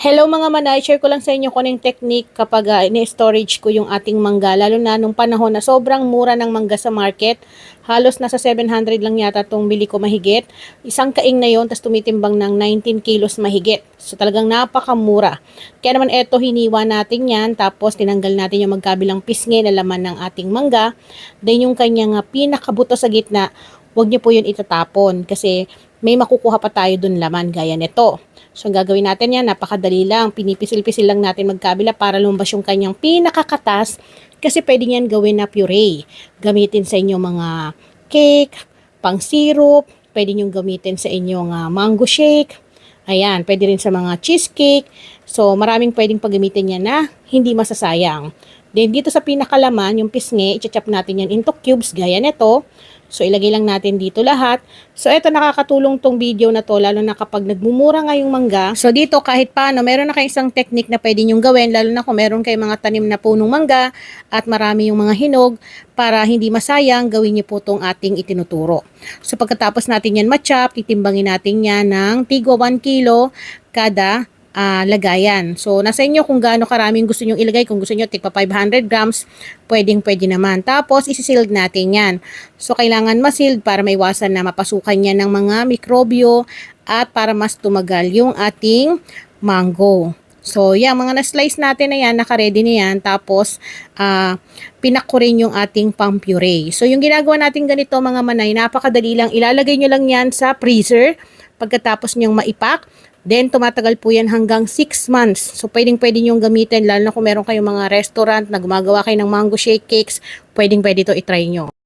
Hello mga manay, share ko lang sa inyo kung anong technique kapag uh, ini-storage ko yung ating mangga. Lalo na nung panahon na sobrang mura ng mangga sa market. Halos nasa 700 lang yata itong bili ko mahigit. Isang kaing na yon tapos tumitimbang ng 19 kilos mahigit. So talagang napakamura. Kaya naman eto, hiniwa natin yan. Tapos tinanggal natin yung magkabilang pisngi na laman ng ating mangga. Then yung kanyang uh, pinakabuto sa gitna, huwag niyo po yun itatapon. Kasi may makukuha pa tayo dun laman gaya nito. So, ang gagawin natin yan, napakadali lang. Pinipisil-pisil lang natin magkabila para lumabas yung kanyang pinakakatas kasi pwede yan gawin na puree. Gamitin sa inyong mga cake, pang syrup, pwede nyo gamitin sa inyong uh, mango shake. Ayan, pwede rin sa mga cheesecake. So, maraming pwedeng paggamitin yan na hindi masasayang. Then, dito sa pinakalaman, yung pisngi, i-chop natin yan into cubes, gaya nito. So, ilagay lang natin dito lahat. So, ito nakakatulong tong video na to, lalo na kapag nagmumura nga yung mangga. So, dito kahit paano, meron na kayong isang technique na pwede nyong gawin, lalo na kung meron kayong mga tanim na punong mangga at marami yung mga hinog, para hindi masayang, gawin niyo po tong ating itinuturo. So, pagkatapos natin yan matchap, titimbangin natin yan ng tigwa 1 kilo kada uh, lagayan. So, nasa inyo kung gaano karaming gusto nyo ilagay. Kung gusto nyo, tigpa 500 grams, pwedeng pwede naman. Tapos, isisild natin yan. So, kailangan masild para maiwasan na mapasukan yan ng mga mikrobyo at para mas tumagal yung ating mango. So, yan, mga na-slice natin na yan, naka-ready na yan. Tapos, uh, pinak ko rin yung ating pang puree. So, yung ginagawa natin ganito, mga manay, napakadali lang. Ilalagay nyo lang yan sa freezer pagkatapos nyong maipak. Then, tumatagal po yan hanggang 6 months. So, pwedeng pwede nyong gamitin, lalo na kung meron kayong mga restaurant na gumagawa kayo ng mango shake cakes, pwedeng pwede to itry nyo.